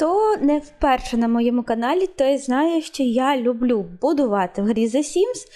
Хто не вперше на моєму каналі, той знає, що я люблю будувати в грі The Sims,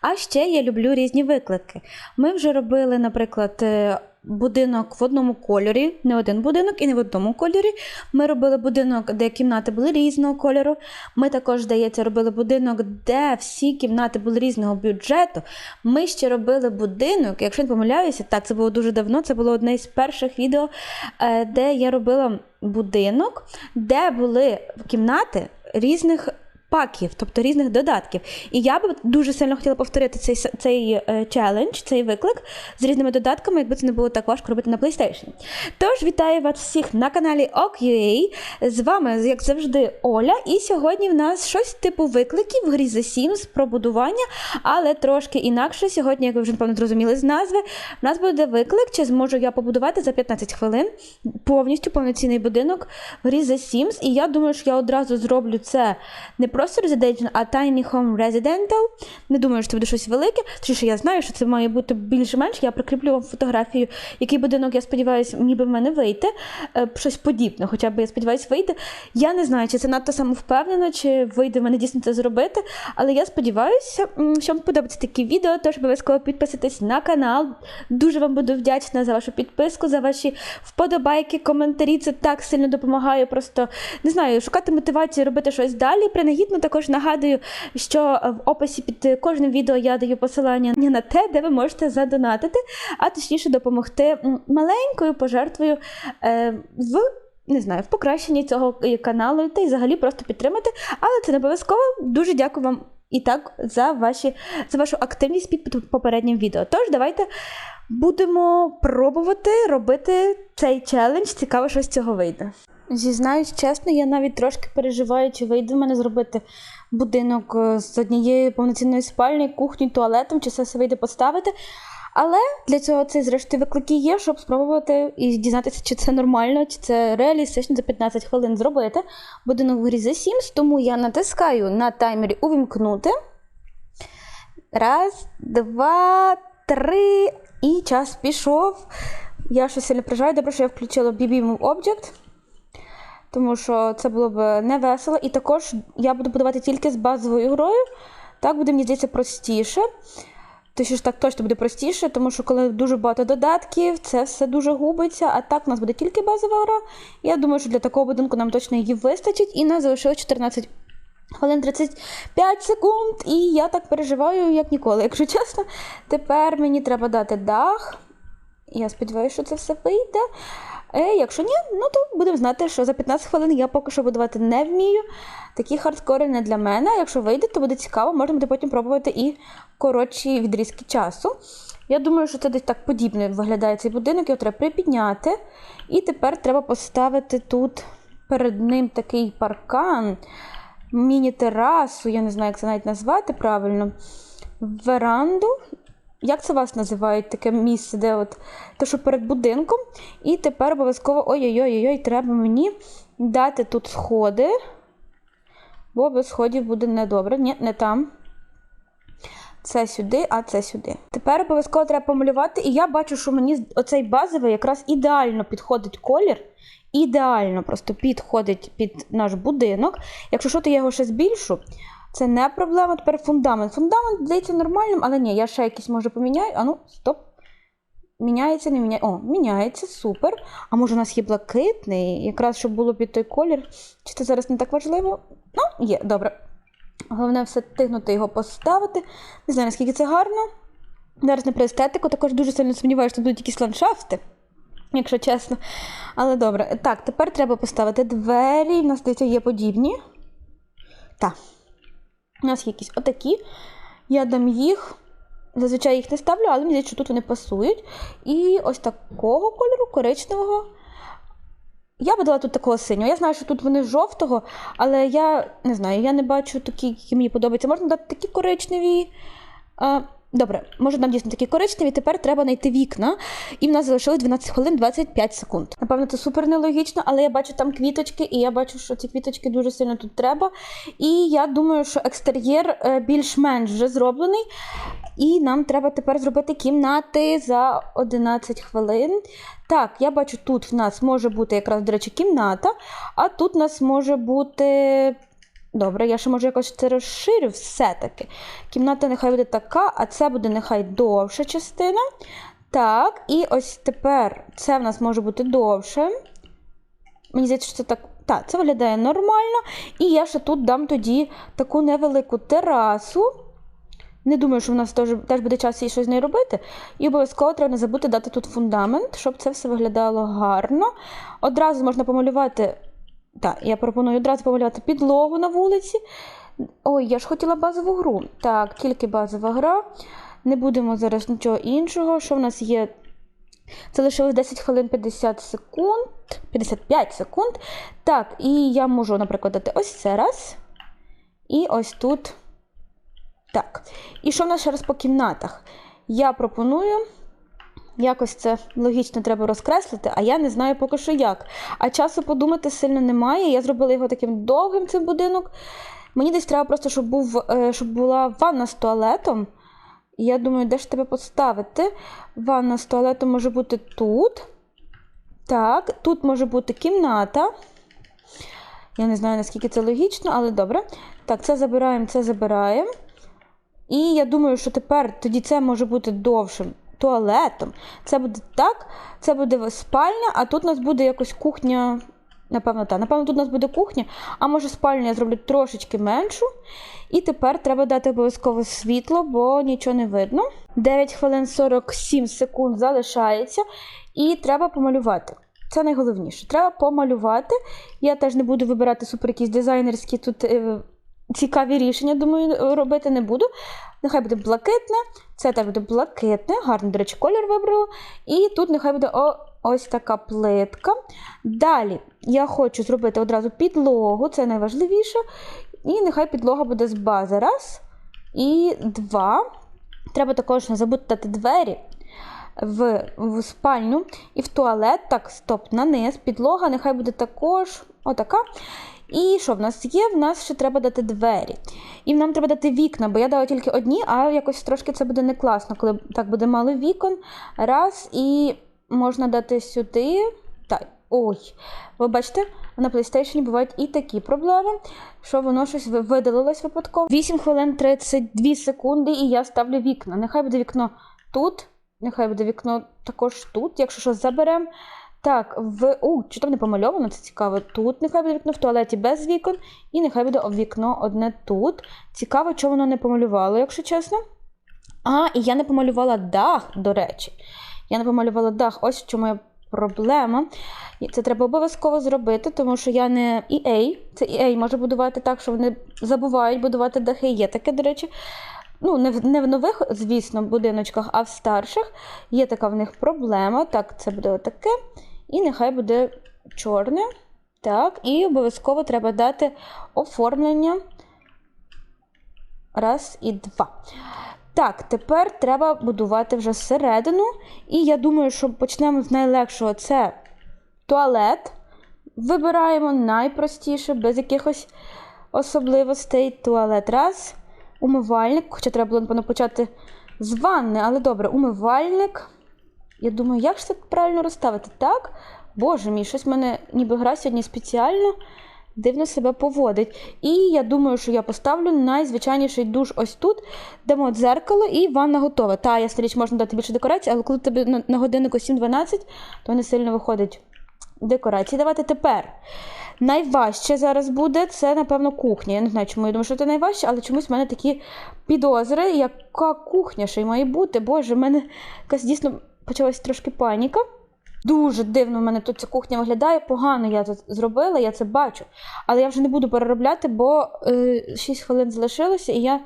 а ще я люблю різні виклики. Ми вже робили, наприклад, е, будинок в одному кольорі, не один будинок і не в одному кольорі. Ми робили будинок, де кімнати були різного кольору. Ми також, здається, робили будинок, де всі кімнати були різного бюджету. Ми ще робили будинок, якщо не помиляюся, так, це було дуже давно, це було одне з перших відео, е, де я робила будинок, де були кімнати різних. Паків, тобто різних додатків. І я би дуже сильно хотіла повторити цей цей е, челендж, цей виклик з різними додатками, якби це не було так важко робити на PlayStation. Тож вітаю вас всіх на каналі OK.ua. З вами, як завжди, Оля. І сьогодні в нас щось типу викликів в грі The Sims про будування, але трошки інакше. Сьогодні, як ви вже напевно зрозуміли з назви, в нас буде виклик, чи зможу я побудувати за 15 хвилин повністю повноцінний будинок в грі The Sims. І я думаю, що я одразу зроблю це не просто Residential, а Tiny Home Residential. Не думаю, що це буде щось велике, що я знаю, що це має бути більше-менш. Я прикріплю вам фотографію, який будинок, я сподіваюся, ніби в мене вийде. Е, Щось подібне, хоча б я сподіваюся, вийде. Я не знаю, чи це надто самовпевнено, чи вийде в мене дійсно це зробити. Але я сподіваюся, що вам подобаються такі відео, тож обов'язково підписуйтесь на канал. Дуже вам буду вдячна за вашу підписку, за ваші вподобайки, коментарі. Це так сильно допомагає. Просто не знаю, шукати мотивацію робити щось далі. Принагідно також нагадую, що в описі під кожним відео я даю посилання на те, де ви можете задонатити, а точніше допомогти маленькою пожертвою е, в. Не знаю, в покращенні цього каналу та й взагалі просто підтримати. Але це не обов'язково. Дуже дякую вам і так за ваші за вашу активність під попереднім відео. Тож давайте будемо пробувати робити цей челендж. Цікаво, що з цього вийде. Зізнаюсь чесно, я навіть трошки переживаю, чи вийде в мене зробити будинок е, з однією повноцінною спальнею, кухнею, туалетом, чи все все вийде поставити. Але для цього цей зрештою виклики є, щоб спробувати і дізнатися, чи це нормально, чи це реалістично за 15 хвилин зробити. Будинок в грі за Sims, тому я натискаю на таймері увімкнути. Раз, два, три. І час пішов. Я щось сильно прижаю. Добре, що я включила BB Move Object, тому що це було б не весело. І також я буду будувати тільки з базовою грою. Так буде, мені здається, простіше. Точніше, так точно буде простіше, тому що коли дуже багато додатків, це все дуже губиться. А так у нас буде тільки базова гра. Я думаю, що для такого будинку нам точно її вистачить. І нас залишилось 14 хвилин 35 секунд. І я так переживаю, як ніколи. Якщо чесно, тепер мені треба дати дах. Я сподіваюся, що це все вийде. Е, якщо ні, ну то будемо знати, що за 15 хвилин я поки що будувати не вмію. Такі хардкори не для мене. Якщо вийде, то буде цікаво, можна буде потім пробувати і коротші відрізки часу. Я думаю, що це десь так подібно виглядає цей будинок, його треба припідняти. І тепер треба поставити тут перед ним такий паркан, міні-терасу, я не знаю, як це навіть назвати правильно, веранду. Як це вас називають таке місце, де от те, що перед будинком. І тепер обов'язково ой-ой-ой, треба мені дати тут сходи, бо без сходів буде недобре. Ні, не там. Це сюди, а це сюди. Тепер обов'язково треба помалювати, і я бачу, що мені оцей базовий якраз ідеально підходить колір. Ідеально просто підходить під наш будинок. Якщо що, то я його ще збільшу. Це не проблема. Тепер фундамент. Фундамент здається нормальним, але ні, я ще якийсь може поміняю. А ну, стоп. Міняється, не міняється. О, міняється, супер. А може у нас є блакитний, якраз щоб було під той колір. Чи це зараз не так важливо? Ну, є, добре. Головне все тигнути його поставити. Не знаю, наскільки це гарно. Зараз не про естетику, також дуже сильно сумніваюся, що будуть якісь ландшафти, якщо чесно. Але добре. Так, тепер треба поставити двері. У нас здається, є подібні. Так. У нас є якісь отакі. Я дам їх. Зазвичай їх не ставлю, але мені здається, що тут вони пасують. І ось такого кольору, коричневого. Я би дала тут такого синього. Я знаю, що тут вони жовтого, але я не знаю, я не бачу такі, які мені подобаються. Можна дати такі коричневі. Добре, може нам дійсно такі коричневі. Тепер треба знайти вікна, і в нас залишилось 12 хвилин 25 секунд. Напевно, це супер нелогічно, але я бачу там квіточки, і я бачу, що ці квіточки дуже сильно тут треба. І я думаю, що екстер'єр е, більш-менш вже зроблений. І нам треба тепер зробити кімнати за 11 хвилин. Так, я бачу, тут в нас може бути якраз, до речі, кімната, а тут в нас може бути. Добре, я ще може якось це розширю все-таки. Кімната нехай буде така, а це буде нехай довша частина. Так, і ось тепер це в нас може бути довше. Мені здається, що це так. Так, це виглядає нормально. І я ще тут дам тоді таку невелику терасу. Не думаю, що в нас теж, теж буде час їй щось з нею робити. І обов'язково треба не забути дати тут фундамент, щоб це все виглядало гарно. Одразу можна помалювати. Так, я пропоную одразу помалювати підлогу на вулиці. Ой, я ж хотіла базову гру. Так, тільки базова гра. Не будемо зараз нічого іншого. Що в нас є? Це лишилось 10 хвилин 50 секунд, 55 секунд. Так, і я можу, наприклад, дати ось це раз. І ось тут. Так. І що в нас ще раз по кімнатах? Я пропоную. Якось це логічно треба розкреслити, а я не знаю поки що як. А часу подумати сильно немає. Я зробила його таким довгим, цей будинок. Мені десь треба просто, щоб, був, е, щоб була ванна з туалетом. Я думаю, де ж тебе поставити? Ванна з туалетом може бути тут. Так, тут може бути кімната. Я не знаю, наскільки це логічно, але добре. Так, це забираємо, це забираємо. І я думаю, що тепер тоді це може бути довшим туалетом. Це буде так, це буде спальня, а тут у нас буде якось кухня. Напевно, так. Напевно, тут у нас буде кухня, а може спальню я зроблю трошечки меншу. І тепер треба дати обов'язково світло, бо нічого не видно. 9 хвилин 47 секунд залишається, і треба помалювати. Це найголовніше. Треба помалювати. Я теж не буду вибирати супер якісь дизайнерські тут е, цікаві рішення, думаю, робити не буду. Нехай буде блакитне, це теж буде блакитне, гарний, до речі, колір вибрала. І тут нехай буде о, ось така плитка. Далі я хочу зробити одразу підлогу, це найважливіше. І нехай підлога буде з бази. Раз. І два. Треба також не забути дати двері в, в спальню і в туалет. Так, стоп, на низ. Підлога нехай буде також отака. І що в нас є? В нас ще треба дати двері. І нам треба дати вікна, бо я дала тільки одні, а якось трошки це буде не класно, коли так буде мало вікон. Раз, і можна дати сюди. Так, ой. Ви бачите, на PlayStation бувають і такі проблеми, що воно щось видалилось випадково. 8 хвилин 32 секунди, і я ставлю вікна. Нехай буде вікно тут, нехай буде вікно також тут, якщо щось заберемо. Так, в. У, чи там не помальовано, це цікаво. Тут нехай буде вікно в туалеті без вікон, і нехай буде вікно одне тут. Цікаво, чого воно не помалювало, якщо чесно. А, і я не помалювала дах, до речі. Я не помалювала дах. Ось в чому є проблема. Це треба обов'язково зробити, тому що я не EA. Це EA може будувати так, що вони забувають будувати дахи. Є таке, до речі. Ну, не в, не в нових, звісно, будиночках, а в старших. Є така в них проблема. Так, це буде отаке. І нехай буде чорне. Так, і обов'язково треба дати оформлення. Раз і два. Так, тепер треба будувати вже середину. І я думаю, що почнемо з найлегшого це туалет. Вибираємо найпростіше, без якихось особливостей. Туалет раз. Умивальник. Хоча треба було, напевно, почати з ванни, але добре, умивальник. Я думаю, як ж це правильно розставити? Так? Боже мій, щось в мене ніби гра сьогодні спеціально дивно себе поводить. І я думаю, що я поставлю найзвичайніший душ ось тут, дамо дзеркало і ванна готова. Та, ясна річ, можна дати більше декорацій, але коли тобі на, на годиннику 7-12, то не сильно виходить декорації. Давайте тепер. Найважче зараз буде це, напевно, кухня. Я не знаю, чому я думаю, що це найважче, але чомусь в мене такі підозри, яка кухня ще й має бути. Боже, в мене якась дійсно почалась трошки паніка. Дуже дивно в мене тут ця кухня виглядає. Погано я це зробила, я це бачу. Але я вже не буду переробляти, бо е, 6 хвилин залишилося, і я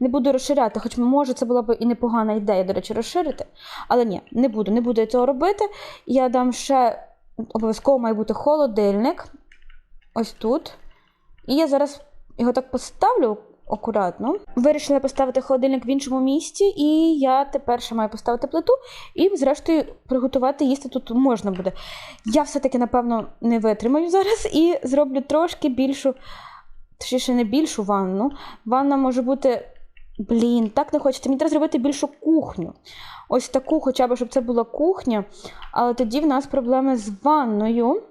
не буду розширяти. Хоч, може, це була б і непогана ідея, до речі, розширити. Але ні, не буду, не буду я цього робити. Я дам ще обов'язково має бути холодильник. Ось тут. І я зараз його так поставлю акуратно. Вирішила поставити холодильник в іншому місці, і я тепер ще маю поставити плиту і, зрештою, приготувати їсти тут можна буде. Я все-таки, напевно, не витримаю зараз і зроблю трошки більшу, точніше, не більшу ванну. Ванна може бути. Блін, так не хочеться. Мені треба зробити більшу кухню. Ось таку, хоча б, щоб це була кухня. Але тоді в нас проблеми з ванною.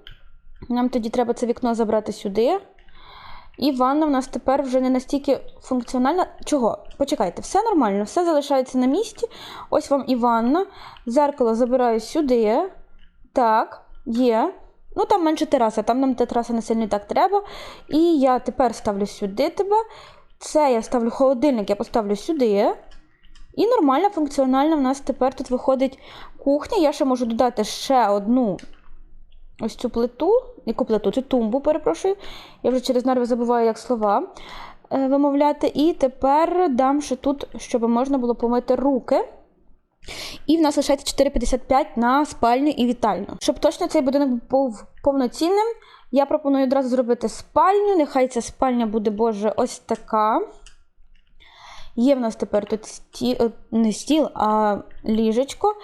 Нам тоді треба це вікно забрати сюди. І ванна в нас тепер вже не настільки функціональна. Чого? Почекайте, все нормально, все залишається на місці. Ось вам і ванна. Зеркало забираю сюди. Так, є. Ну, там менше тераса, там нам та тераса не сильно і так треба. І я тепер ставлю сюди тебе. Це я ставлю холодильник, я поставлю сюди. І нормальна, функціональна в нас тепер тут виходить кухня. Я ще можу додати ще одну ось цю плиту, яку плиту, цю тумбу, перепрошую. Я вже через нерви забуваю, як слова е, вимовляти. І тепер дам ще тут, щоб можна було помити руки. І в нас лишається 4,55 на спальню і вітальню. Щоб точно цей будинок був повноцінним, я пропоную одразу зробити спальню. Нехай ця спальня буде, боже, ось така. Є в нас тепер тут сті... е, не стіл, а ліжечко.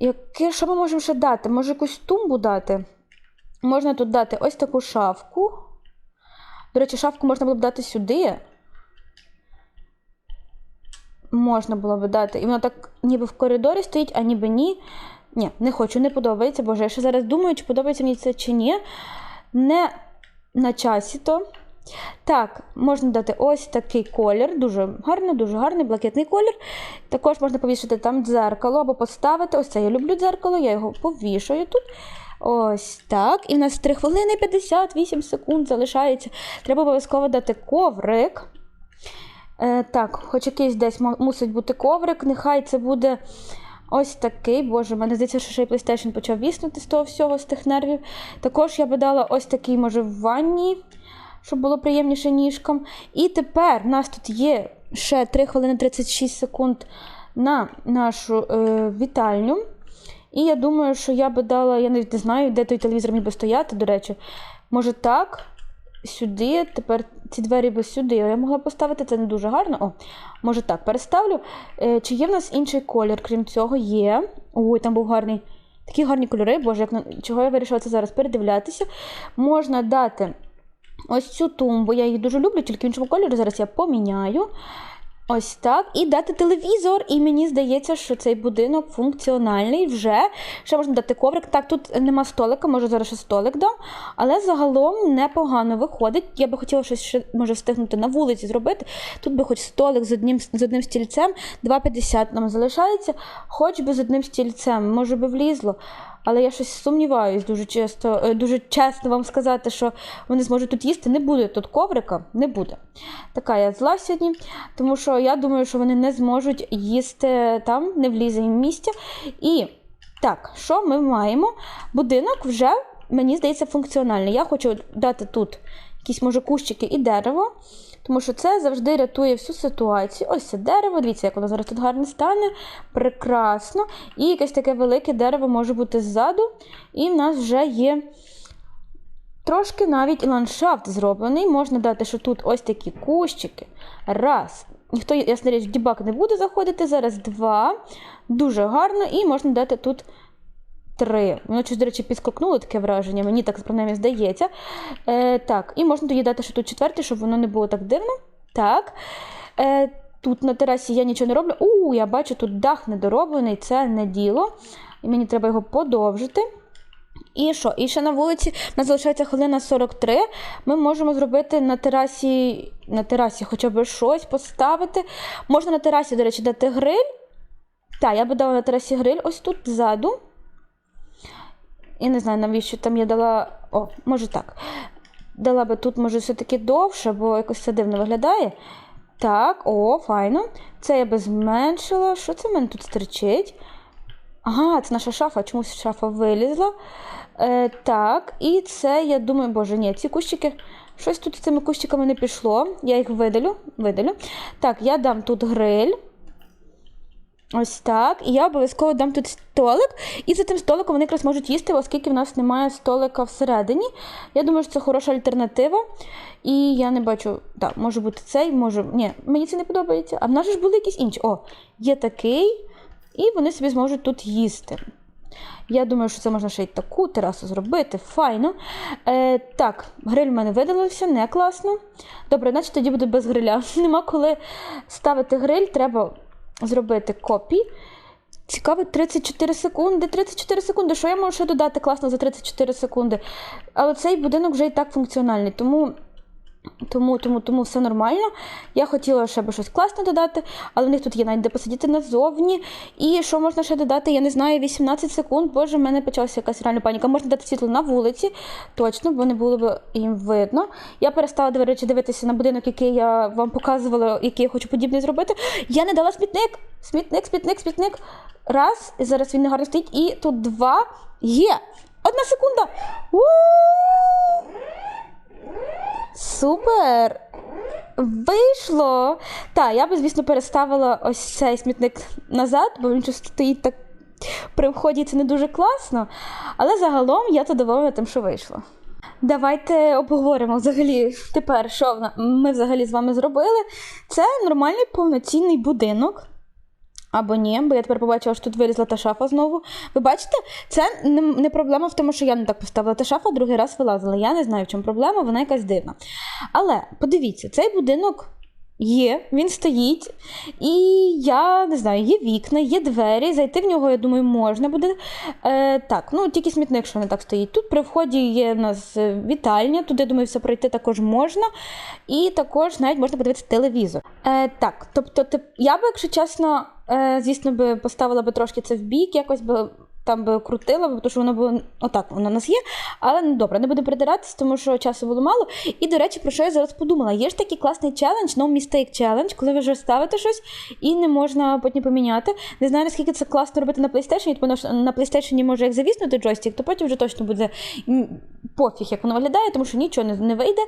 Яке, що ми можемо ще дати? Може, якусь тумбу дати? Можна тут дати ось таку шафку. До речі, шафку можна було б дати сюди. Можна було б дати. І воно так ніби в коридорі стоїть, а ніби ні. Ні, не хочу, не подобається. Боже, я ще зараз думаю, чи подобається мені це чи ні. Не на часі то. Так, можна дати ось такий колір, дуже гарний, дуже гарний, блакитний колір. Також можна повішати там дзеркало або поставити. Ось це я люблю дзеркало, я його повішаю тут. Ось так. І в нас 3 хвилини 58 секунд залишається. Треба обов'язково дати коврик. Е, так, хоч якийсь десь мусить бути коврик. Нехай це буде ось такий. Боже, мене здається, що ще й PlayStation почав віснути з того всього, з тих нервів. Також я би дала ось такий, може, в ванні, щоб було приємніше ніжкам. І тепер в нас тут є ще 3 хвилини 36 секунд на нашу е, вітальню. І я думаю, що я би дала, я навіть не знаю, де той телевізор міг би стояти, до речі. Може так, сюди, тепер ці двері би сюди. Я могла поставити, це не дуже гарно. О, може так, переставлю. Е, чи є в нас інший колір, крім цього, є. Ой, там був гарний. Такі гарні кольори, боже, як чого я вирішила це зараз передивлятися. Можна дати ось цю тумбу, я її дуже люблю, тільки в іншому кольорі. Зараз я поміняю. Ось так. І дати телевізор. І мені здається, що цей будинок функціональний вже. Ще можна дати коврик. Так, тут нема столика, може зараз ще столик дам. Але загалом непогано виходить. Я би хотіла щось ще може встигнути на вулиці зробити. Тут би хоч столик з одним, з одним стільцем, 2,50 нам залишається, хоч би з одним стільцем, може би влізло. Але я щось сумніваюсь дуже чесно, е, дуже чесно вам сказати, що вони зможуть тут їсти. Не буде тут коврика, не буде. Така я зла сьогодні, тому що я думаю, що вони не зможуть їсти там, не влізе їм місця. І так, що ми маємо? Будинок вже, мені здається, функціональний. Я хочу дати тут якісь, може, кущики і дерево. Тому що це завжди рятує всю ситуацію. Ось це дерево, дивіться, як воно зараз тут гарно стане. Прекрасно. І якесь таке велике дерево може бути ззаду. І в нас вже є трошки навіть ландшафт зроблений. Можна дати, що тут ось такі кущики. Раз. Ніхто, ясна річ, дібак не буде заходити. Зараз два. Дуже гарно. І можна дати тут три. Воно щось, до речі, підскокнуло таке враження, мені так принаймні здається. Е, так, і можна тоді дати ще тут четвертий, щоб воно не було так дивно. Так. Е, тут на терасі я нічого не роблю. У, я бачу, тут дах недороблений, це не діло. І мені треба його подовжити. І що? І ще на вулиці в нас залишається хвилина 43. Ми можемо зробити на терасі, на терасі хоча б щось поставити. Можна на терасі, до речі, дати гриль. Так, я би дала на терасі гриль ось тут ззаду. Я не знаю, навіщо там я дала. О, може так. Дала би тут, може, все-таки довше, бо якось це дивно виглядає. Так, о, файно. Це я би зменшила. Що це в мене тут стерчить? Ага, це наша шафа, чомусь шафа вилізла. Е, так, і це, я думаю, боже, ні, ці кущики. Щось тут з цими кущиками не пішло. Я їх видалю. видалю. Так, я дам тут гриль. Ось так. І я обов'язково дам тут столик, і за тим столиком вони якраз можуть їсти, оскільки в нас немає столика всередині. Я думаю, що це хороша альтернатива. І я не бачу, так, може бути цей, може. Ні, мені це не подобається. А в нас ж були якісь інші. О, є такий, і вони собі зможуть тут їсти. Я думаю, що це можна ще й таку терасу зробити. Файно. Е, так, гриль в мене видалився, не класно. Добре, значить тоді буде без гриля. Нема коли ставити гриль, треба зробити копій. Цікаво, 34 секунди. 34 секунди. Що я можу ще додати класно за 34 секунди? Але цей будинок вже і так функціональний, тому. Тому, тому, тому все нормально. Я хотіла ще би щось класне додати, але в них тут є навіть де посидіти назовні. І що можна ще додати? Я не знаю, 18 секунд. Боже, в мене почалася якась реальна паніка. Можна дати світло на вулиці, точно, бо не було б їм видно. Я перестала, до речі, дивитися на будинок, який я вам показувала, який я хочу подібний зробити. Я не дала смітник. Смітник, смітник, смітник. Раз, і зараз він не гарно стоїть. І тут два. Є. Одна секунда. У-у-у! Супер! Вийшло! Так, я би, звісно, переставила ось цей смітник назад, бо він щось стоїть так при вході це не дуже класно. Але загалом я задоволена тим, що вийшло. Давайте обговоримо взагалі тепер, що ми взагалі з вами зробили. Це нормальний повноцінний будинок. Або ні, бо я тепер побачила, що тут вилізла та шафа знову. Ви бачите, це не, не проблема в тому, що я не так поставила та шафа, другий раз вилазила. Я не знаю, в чому проблема, вона якась дивна. Але подивіться, цей будинок є, він стоїть, і я не знаю, є вікна, є двері. Зайти в нього, я думаю, можна буде. Е, так, ну тільки смітник, що не так стоїть. Тут при вході є в нас е, вітальня, туди, думаю, все пройти також можна. І також навіть можна подивитися телевізор. Е, так, тобто, я би, якщо чесно, е, звісно, би поставила би трошки це в бік, якось би. Там би крутила, тому що воно було отак, воно у нас є. Але ну добре, не буду придиратися, тому що часу було мало. І, до речі, про що я зараз подумала? Є ж такий класний челендж, no mistake challenge, коли ви вже ставите щось і не можна потім поміняти. Не знаю, наскільки це класно робити на PlayStation, тому що на PlayStation може як завіснути джойстик, то потім вже точно буде пофіг, як воно виглядає, тому що нічого не, не вийде.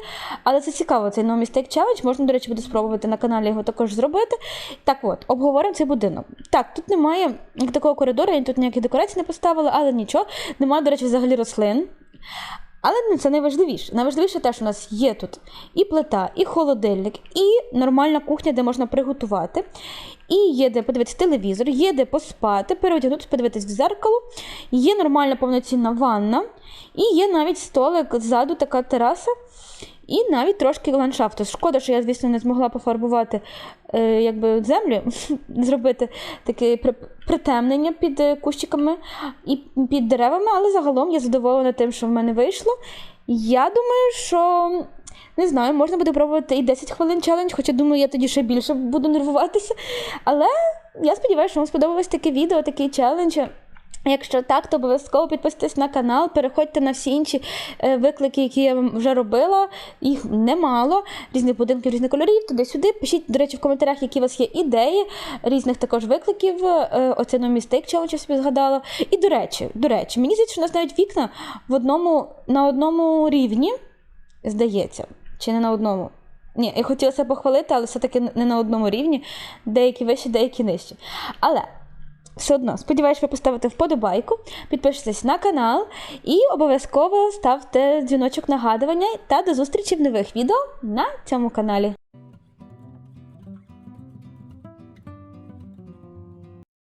Але це цікаво, цей no mistake challenge. Можна, до речі, буде спробувати на каналі його також зробити. Так от, обговоримо цей будинок. Так, тут немає такого коридору, я тут ніяких декорацій не поставила, але нічого. Немає, до речі, взагалі рослин. Але це найважливіше. Найважливіше те, що у нас є тут і плита, і холодильник, і нормальна кухня, де можна приготувати. І є де подивитися телевізор, є де поспати, переодягнутися, подивитись в зеркало, є нормальна повноцінна ванна, і є навіть столик ззаду, така тераса, і навіть трошки ландшафту. Шкода, що я, звісно, не змогла пофарбувати е, якби землю, зробити таке притемнення під е, кущиками і під деревами, але загалом я задоволена тим, що в мене вийшло. Я думаю, що не знаю, можна буде пробувати і 10 хвилин челендж, хоча думаю, я тоді ще більше буду нервуватися. Але я сподіваюся, що вам сподобалось таке відео, такий челендж. Якщо так, то обов'язково підписуйтесь на канал, переходьте на всі інші е, виклики, які я вам вже робила. Їх немало, різних будинків, різних кольорів, туди-сюди. Пишіть, до речі, в коментарях, які у вас є ідеї, різних також викликів. Е, Оце mistake challenge я собі згадала. І до речі, до речі, мені здається, що у нас навіть вікна в одному, на одному рівні, здається, чи не на одному. Ні, я хотіла себе похвалити, але все-таки не на одному рівні. Деякі вищі, деякі нижчі. Але все одно, сподіваюся, ви поставите вподобайку, підпишитесь на канал і обов'язково ставте дзвіночок нагадування та до зустрічі в нових відео на цьому каналі.